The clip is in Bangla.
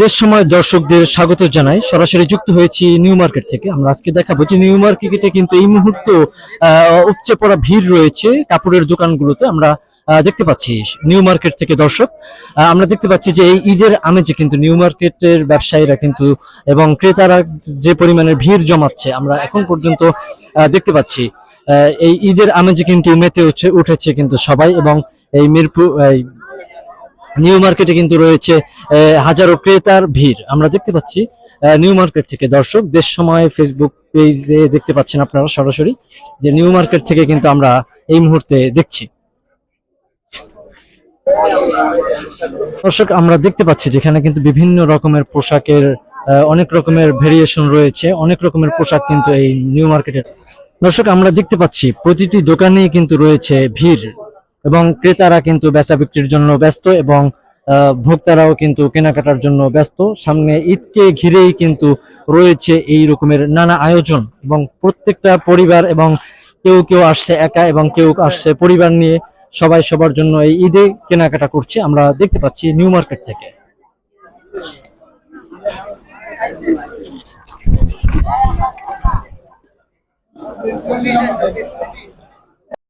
দেশ সময় দর্শকদের স্বাগত জানাই। সরাসরি যুক্ত হয়েছি নিউ মার্কেট থেকে। আমরা আজকে দেখাবো যে নিউ মার্কেটে কিন্তু এই মুহূর্তে উপচে পড়া ভিড় রয়েছে কাপড়ের দোকানগুলোতে। আমরা দেখতে পাচ্ছি নিউ মার্কেট থেকে দর্শক। আমরা দেখতে পাচ্ছি যে এই ঈদের আমেজে কিন্তু নিউ মার্কেটের ব্যবসায়ীরা কিন্তু এবং ক্রেতারা যে পরিমাণের ভিড় জমাচ্ছে, আমরা এখন পর্যন্ত দেখতে পাচ্ছি। এই ঈদের আমেজে কিন্তু মেতে উঠেছে কিন্তু সবাই এবং এই মিরপুর নিউ মার্কেটে কিন্তু রয়েছে হাজারো ক্রেতার ভিড়। আমরা দেখতে পাচ্ছি নিউ মার্কেট থেকে দর্শক, দেশ সময় ফেসবুক পেজে দেখতে পাচ্ছেন আপনারা সরাসরি, যে নিউ মার্কেট থেকে কিন্তু আমরা এই মুহূর্তে দেখছি। দর্শক, আমরা দেখতে পাচ্ছি যেখানে কিন্তু বিভিন্ন রকমের পোশাকের অনেক রকমের ভেরিয়েশন রয়েছে, অনেক রকমের পোশাক কিন্তু এই নিউ মার্কেটের দর্শক, আমরা দেখতে পাচ্ছি, প্রতিটি দোকানেই কিন্তু রয়েছে ভিড়। এবং ক্রেতারা কিন্তু বেচা বিক্রির জন্য ব্যস্ত এবং ভোক্তারাও কিন্তু কেনাকাটার জন্য ব্যস্ত। সামনে ঈদকে ঘিরেই কিন্তু রয়েছে এই রকমের নানা আয়োজন এবং প্রত্যেকটা পরিবার এবং কেউ কেউ আসছে একা এবং কেউ আসছে পরিবার নিয়ে সবাই সবার জন্য এই ঈদে কেনাকাটা করছে। আমরা দেখতে পাচ্ছি নিউ মার্কেট থেকে।